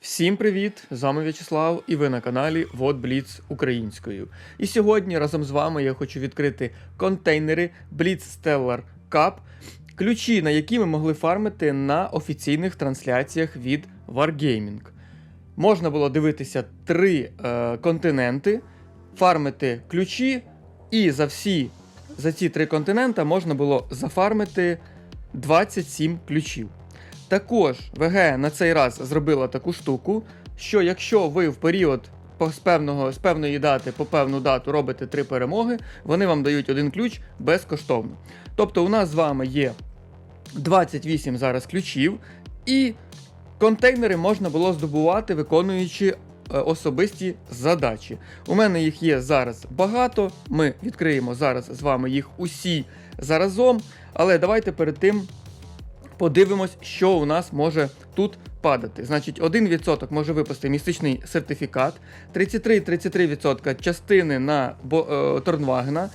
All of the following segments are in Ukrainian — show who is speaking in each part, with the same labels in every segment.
Speaker 1: Всім привіт! З вами В'ячеслав і ви на каналі WhatBlitz українською. І сьогодні разом з вами я хочу відкрити контейнери Blitz Stellar Cup, ключі на які ми могли фармити на офіційних трансляціях від Wargaming. Можна було дивитися три е, континенти, фармити ключі, і за всі за ці три континента можна було зафармити 27 ключів. Також ВГ на цей раз зробила таку штуку, що якщо ви в період з, певного, з певної дати по певну дату робите три перемоги, вони вам дають один ключ безкоштовно. Тобто у нас з вами є 28 зараз ключів, і контейнери можна було здобувати, виконуючи е, особисті задачі. У мене їх є зараз багато. Ми відкриємо зараз з вами їх усі заразом. Але давайте перед тим подивимось, що у нас може тут падати. Значить, 1% може випасти містичний сертифікат, 33-33% частини на е, Торнвагена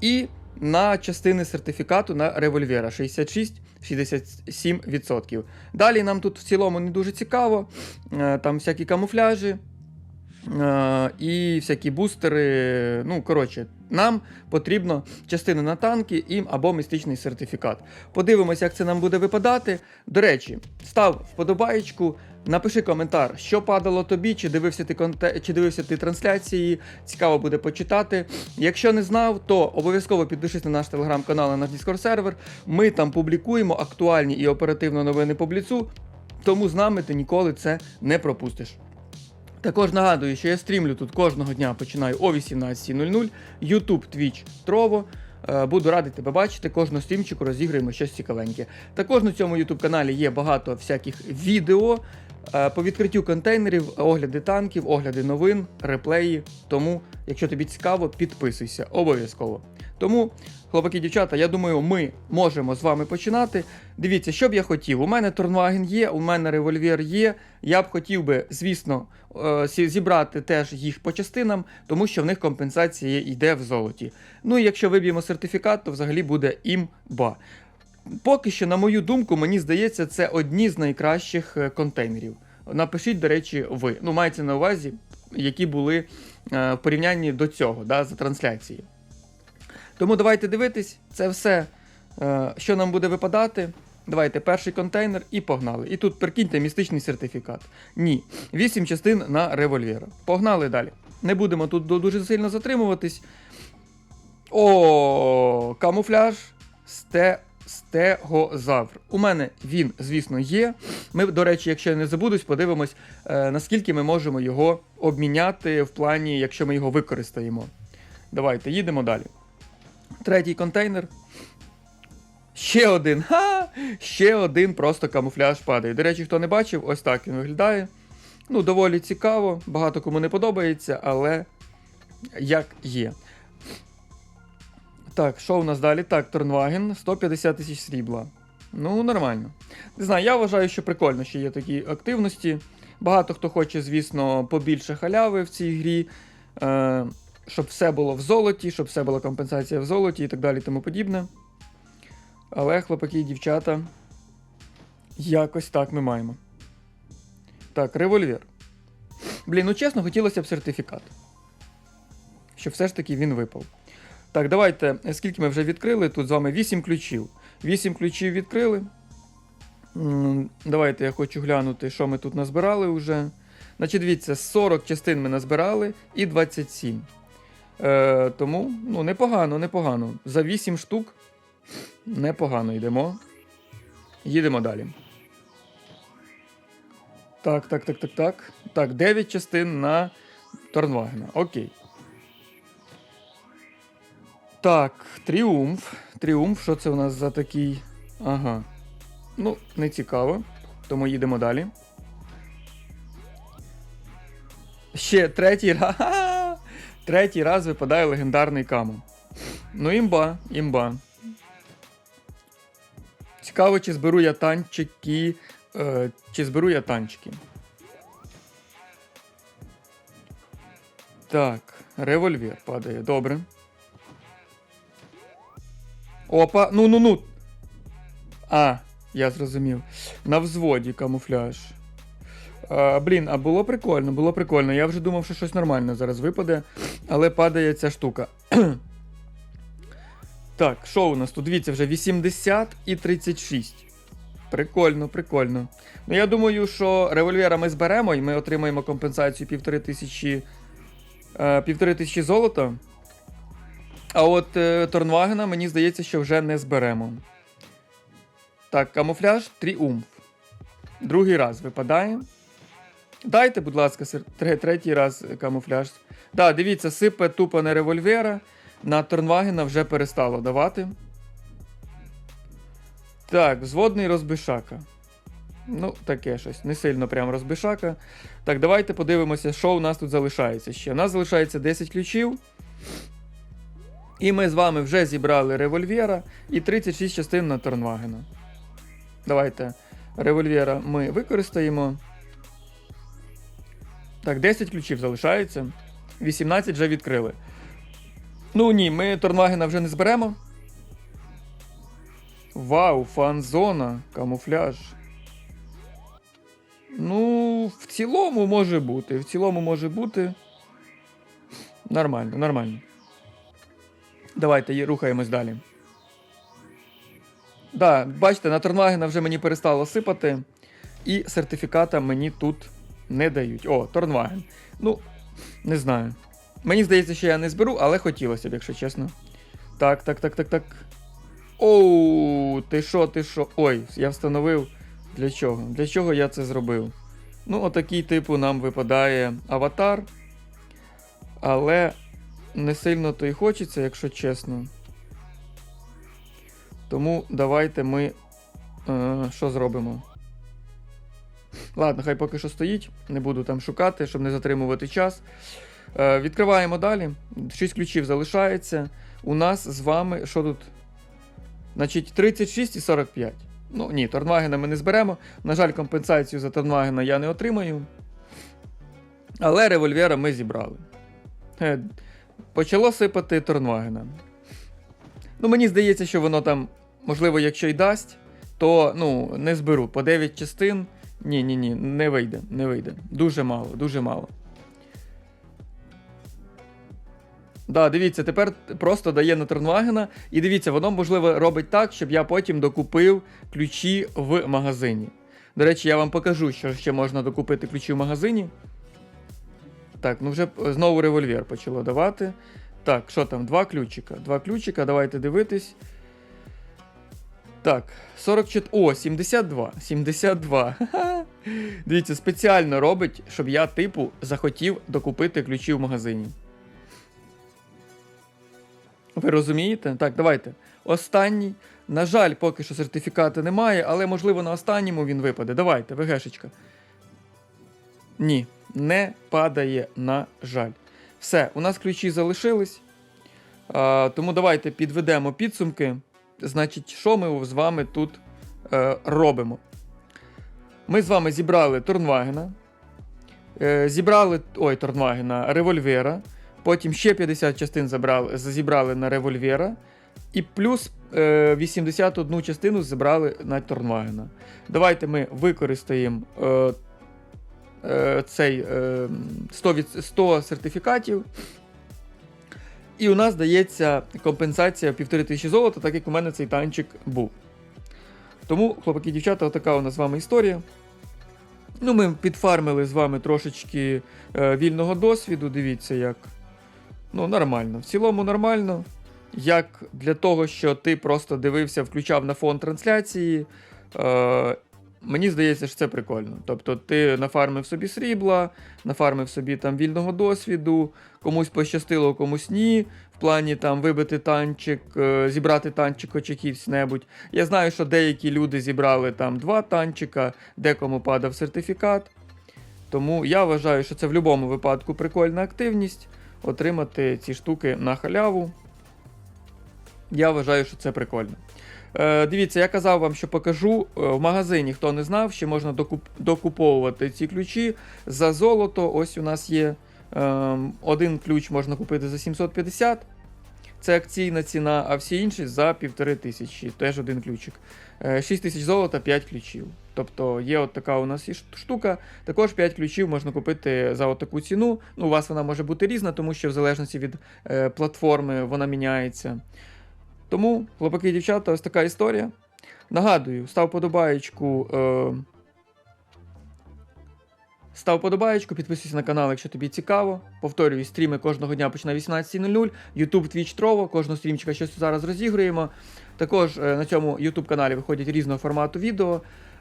Speaker 1: і на частини сертифікату на револьвера 66-67%. Далі нам тут в цілому не дуже цікаво. Е, Там всякі камуфляжі. Е, І всякі бустери. Ну, коротше, нам потрібно частина на танки і або містичний сертифікат. Подивимось, як це нам буде випадати. До речі, став вподобаєчку, напиши коментар, що падало тобі, чи дивився ти конте... чи дивився ти трансляції. Цікаво буде почитати. Якщо не знав, то обов'язково підпишись на наш телеграм-канал, на наш Discord сервер. Ми там публікуємо актуальні і оперативно новини по бліцу, тому з нами ти ніколи це не пропустиш. Також нагадую, що я стрімлю тут кожного дня починаю о 18.00. YouTube, Twitch, Trovo. Буду радий тебе бачити. Кожного стрімчику розіграємо щось цікавеньке. Також на цьому YouTube каналі є багато всяких відео е, по відкриттю контейнерів, огляди танків, огляди новин, реплеї. Тому, якщо тобі цікаво, підписуйся обов'язково. Тому, хлопаки, дівчата, я думаю, ми можемо з вами починати. Дивіться, що б я хотів. У мене Торнваген є, у мене револьвер є. Я б хотів би, звісно, е, зібрати теж їх по частинам, тому що в них компенсація йде в золоті. Ну і якщо виб'ємо сертифікат, то взагалі буде імба. Поки що, на мою думку, мені здається, це одні з найкращих е, контейнерів. Напишіть, до речі, ви. Ну, мається на увазі, які були е, в порівнянні до цього, да, за трансляції. Тому давайте дивитись, це все, е, що нам буде випадати. Давайте перший контейнер і погнали. І тут прикиньте містичний сертифікат. Ні, 8 частин на револьвера. Погнали далі. Не будемо тут дуже сильно затримуватись. О, камуфляж сте, стегозавр. У мене він, звісно, є. Ми, до речі, якщо я не забудусь, подивимось, е, наскільки ми можемо його обміняти в плані, якщо ми його використаємо. Давайте, їдемо далі. Третій контейнер. Ще один. Ха! Ще один просто камуфляж падає. До речі, хто не бачив, ось так він виглядає. Ну, доволі цікаво, багато кому не подобається, але як є. Так, що у нас далі? Так, Торнваген, 150 тисяч срібла. Ну, нормально. Не знаю, я вважаю, що прикольно, що є такі активності. Багато хто хоче, звісно, побільше халяви в цій грі. Е, щоб все було в золоті, щоб все була компенсація в золоті і так далі, і тому подібне. Але, хлопаки і дівчата, якось так ми маємо. Так, револьвер. Блін, ну чесно, хотілося б сертифікат. Щоб все ж таки він випав. Так, давайте, скільки ми вже відкрили? Тут з вами 8 ключів. 8 ключів відкрили. Давайте я хочу глянути, що ми тут назбирали вже. Значить, дивіться, 40 частин ми назбирали і 27. Е, тому, ну, непогано, непогано. За 8 штук непогано йдемо. Їдемо далі. Так, так, так, так, так. Так, 9 частин на Торнвагена. Окей. Так, тріумф. Тріумф, що це у нас за такий. Ага. Ну, не цікаво. Тому їдемо далі. Ще третій. Ха-ха! Третій раз випадає легендарний камо. Ну, імба, імба. Цікаво, чи зберу я танчики. Е, чи зберу я танчики. Так, револьвер падає. Добре. Опа, ну ну ну. А, я зрозумів. На взводі камуфляж. Блін, а було прикольно, було прикольно. Я вже думав, що щось нормальне зараз випаде, але падає ця штука. так, що у нас тут? Дивіться, вже 80 і 36. Прикольно, прикольно. Ну, я думаю, що револьвера ми зберемо і ми отримаємо компенсацію півтори тисячі, е, півтори тисячі золота. А от е, Торнвагена, мені здається, що вже не зберемо. Так, камуфляж тріумф. Другий раз випадає. Дайте, будь ласка, третій раз камуфляж. Да, дивіться, сипе тупо на револьвера. На Торнвагена вже перестало давати. Так, взводний розбишака. Ну, таке щось. Не сильно прям розбишака. Так, давайте подивимося, що у нас тут залишається ще. У нас залишається 10 ключів. І ми з вами вже зібрали револьвера і 36 частин на Торнвагена. Давайте револьвера ми використаємо. Так, 10 ключів залишається. 18 вже відкрили. Ну ні, ми Торнвагена вже не зберемо. Вау, фан-зона, камуфляж. Ну, в цілому може бути. В цілому може бути. Нормально, нормально. Давайте рухаємось далі. Да, бачите, на Торнвагена вже мені перестало сипати. І сертифіката мені тут не дають. О, Торнваген. Ну, не знаю. Мені здається, що я не зберу, але хотілося б, якщо чесно. Так, так, так, так, так. Оу, ти що, ти що? Ой, я встановив. Для чого? Для чого я це зробив? Ну, отакий, типу, нам випадає аватар. Але не сильно то й хочеться, якщо чесно. Тому давайте ми. Е, що зробимо? Ладно, хай поки що стоїть. Не буду там шукати, щоб не затримувати час. Е, відкриваємо далі. 6 ключів залишається. У нас з вами. Що тут? Значить, 36 і 45. Ну ні, Торнвагена ми не зберемо. На жаль, компенсацію за Торнвагена я не отримаю. Але револьвера ми зібрали. Е, Почало сипати Торнвагена. Ну, мені здається, що воно там, можливо, якщо й дасть, то ну, не зберу. По 9 частин. Ні, ні, ні, не вийде, не вийде. Дуже мало, дуже мало. Да, дивіться, тепер просто дає на Торнвагена. І дивіться, воно, можливо, робить так, щоб я потім докупив ключі в магазині. До речі, я вам покажу, що ще можна докупити ключі в магазині. Так, ну вже знову револьвер почало давати. Так, що там? Два ключика. Два ключика, давайте дивитись. Так, 44. О, 72. 72. Ха-ха. Дивіться, спеціально робить, щоб я, типу, захотів докупити ключі в магазині. Ви розумієте? Так, давайте. Останній. На жаль, поки що сертифіката немає, але можливо на останньому він випаде. Давайте, ВГшечка. Ні, не падає, на жаль. Все, у нас ключі залишились. А, тому давайте підведемо підсумки. Значить, що ми з вами тут е, робимо? Ми з вами зібрали Торнвагена, е, зібрали ой, Торнвагена, револьвера. Потім ще 50 частин забрали, зібрали на револьвера. І плюс е, 81 частину зібрали на Торнвагена. Давайте ми використаємо е, е, цей е, 100, 100 сертифікатів. І у нас дається компенсація 1500 золота, так як у мене цей танчик був. Тому, хлопаки дівчата, така у нас з вами історія. Ну, ми підфармили з вами трошечки е, вільного досвіду. Дивіться, як. Ну, нормально. В цілому нормально. Як для того, що ти просто дивився, включав на фон трансляції. Е, мені здається, що це прикольно. Тобто, ти нафармив собі срібла, нафармив собі там вільного досвіду, комусь пощастило, комусь ні. В плані там вибити танчик, е, зібрати танчик хоч якийсь-небудь. Я знаю, що деякі люди зібрали там два танчика, декому падав сертифікат. Тому я вважаю, що це в будь-якому випадку прикольна активність. Отримати ці штуки на халяву. Я вважаю, що це прикольно. Е, дивіться, я казав вам, що покажу. Е, в магазині, хто не знав, ще можна докуп, докуповувати ці ключі за золото. Ось у нас є е, один ключ можна купити за 750. це акційна ціна, а всі інші за півтори тисячі, теж один ключик. 6 тисяч золота, 5 ключів. Тобто є от така у нас і штука. Також 5 ключів можна купити за от таку ціну. Ну, у вас вона може бути різна, тому що в залежності від е, платформи вона міняється. Тому, хлопаки і дівчата, ось така історія. Нагадую, став подобаєчку. Е, Став подобаєчку, підписуйся на канал, якщо тобі цікаво. Повторюю, стріми кожного дня починає 18.00. YouTube, Twitch, Trovo, кожного стрімчика щось зараз розігруємо. Також е, на цьому YouTube каналі виходять різного формату відео.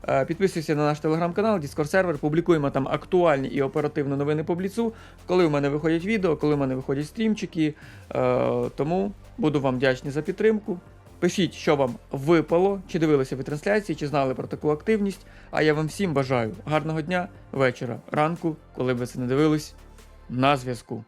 Speaker 1: Е, Підписуйся на наш телеграм-канал, Discord сервер. Публікуємо там актуальні і оперативні новини по бліцу. Коли в мене виходять відео, коли в мене виходять стрімчики. Е, Тому буду вам вдячний за підтримку. Пишіть, що вам випало, чи дивилися ви трансляції, чи знали про таку активність. А я вам всім бажаю гарного дня, вечора, ранку, коли ви це не дивились. На зв'язку.